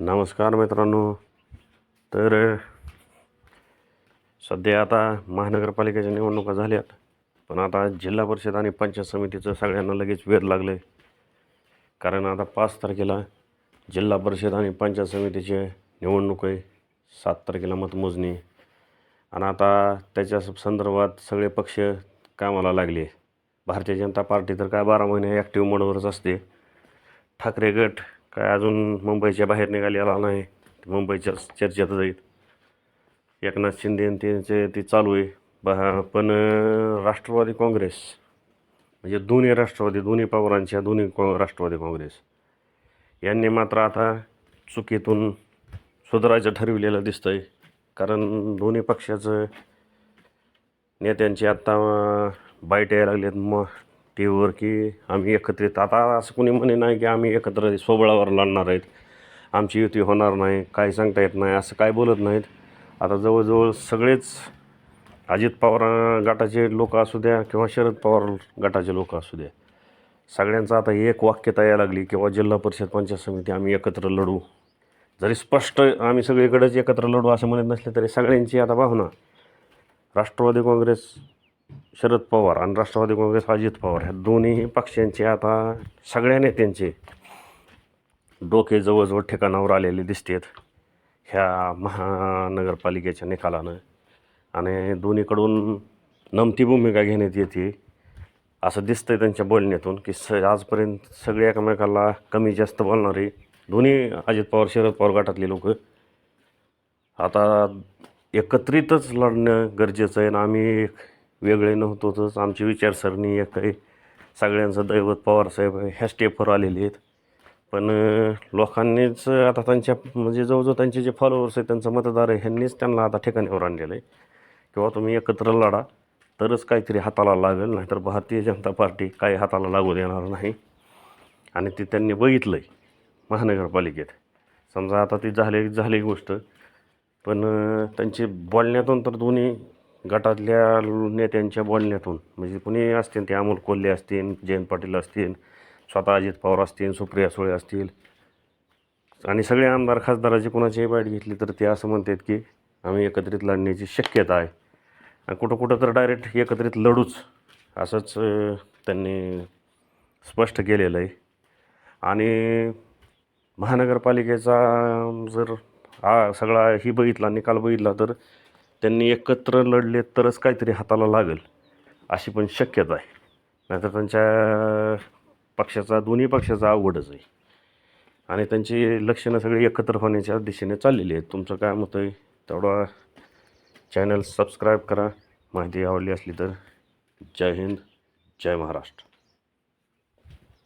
नमस्कार मित्रांनो. तर सध्या आता महानगरपालिकेच्या निवडणुका झाल्यात. पण आता जिल्हा परिषद आणि पंचायत समितीचं सगळ्यांना लगेच वेध लागलं. आहे कारण आता पाच तारखेला जिल्हा परिषद आणि पंचायत समितीचे निवडणूक आहे. सात तारखेला मतमोजणी. आणि आता त्याच्या संदर्भात सगळे पक्ष कामाला लागले. भारतीय जनता पार्टी तर काय बारा महिने ॲक्टिव्ह मोडवरच असते. ठाकरे गट काय अजून मुंबईच्या बाहेर निघालेला नाही. मुंबईच्या चर्चेत जाईल. एकनाथ शिंदे आणि त्यांचे ते चालू आहे. बा पण राष्ट्रवादी काँग्रेस म्हणजे दोन्ही राष्ट्रवादी दोन्ही पवारांच्या दोन्ही कॉ राष्ट्रवादी काँग्रेस यांनी मात्र आता चुकीतून सुधारायचं ठरविलेलं दिसतं आहे कारण दोन्ही पक्षाचं नेत्यांची आत्ता बायट बाईट यायला आहेत मग टी व्हीवर की आम्ही एकत्रित. आता असं कोणी म्हणे नाही की आम्ही एकत्र सोबळावर लढणार आहेत. आमची युती होणार नाही काही सांगता येत नाही असं काय बोलत नाहीत. आता जवळजवळ सगळेच अजित पवार गटाचे लोक असू द्या किंवा शरद पवार गटाचे लोक असू द्या. सगळ्यांचं आता एक वाक्यता यायला लागली किंवा जिल्हा परिषद पंचायत समिती आम्ही एकत्र लढू. जरी स्पष्ट आम्ही सगळीकडेच एकत्र लढू असं म्हणत नसले तरी सगळ्यांची आता भावना. राष्ट्रवादी काँग्रेस शरद पवार आणि राष्ट्रवादी काँग्रेस अजित पवार ह्या दोन्ही पक्षांचे आता सगळ्या नेत्यांचे डोके जवळजवळ ठिकाणावर आलेले दिसतात. ह्या महानगरपालिकेच्या निकालानं आणि दोन्हीकडून नमती भूमिका घेण्यात येते. असं दिसतं आहे त्यांच्या बोलण्यातून की स आजपर्यंत सगळे एकमेकाला कमी जास्त बोलणारे दोन्ही अजित पवार शरद पवार गटातले लोक. आता एकत्रितच लढणं गरजेचं आहे आणि आम्ही वेगळे नव्हतोच आमची विचारसरणी एक आहे. सगळ्यांचं दैवत पवारसाहेब ह्या स्टेपवर आलेले आहेत. पण लोकांनीच आता त्यांच्या म्हणजे जवळजवळ त्यांचे जे फॉलोअर्स आहेत त्यांचं मतदार आहे ह्यांनीच त्यांना आता ठिकाणीवर आणलेलं आहे. किंवा तुम्ही एकत्र लढा तरच काहीतरी हाताला लागेल नाहीतर भारतीय जनता पार्टी काही हाताला लागू देणार नाही. आणि ते त्यांनी बघितलं आहे महानगरपालिकेत. समजा आता ती झाली झाली गोष्ट. पण त्यांचे त्यांची बोलण्यातून तर दोन्ही गटातल्या नेत्यांच्या बोलण्यातून म्हणजे कुणी असतील ते अमोल कोल्हे असतील जयंत पाटील असतील स्वतः अजित पवार असतील सुप्रिया सुळे असतील आणि सगळे आमदार खासदाराची कोणाचीही बाईट घेतली तर ते असं म्हणतात की आम्ही एकत्रित लढण्याची शक्यता आहे. आणि कुठं कुठं तर डायरेक्ट एकत्रित लढूच असंच त्यांनी स्पष्ट केलेलं आहे. आणि महानगरपालिकेचा जर हा सगळा ही बघितला निकाल बघितला तर त्यांनी एकत्र लढले तरच काहीतरी हाताला लागेल अशी पण शक्यता आहे. नाहीतर त्यांच्या पक्षाचा दोन्ही पक्षाचा आवडच आहे. आणि त्यांची लक्षणं सगळी एकत्र होण्याच्या दिशेने चाललेली आहेत. तुमचं काय मत आहे? तेवढा चॅनल सबस्क्राईब करा. माहिती आवडली असली तर जय हिंद जय महाराष्ट्र.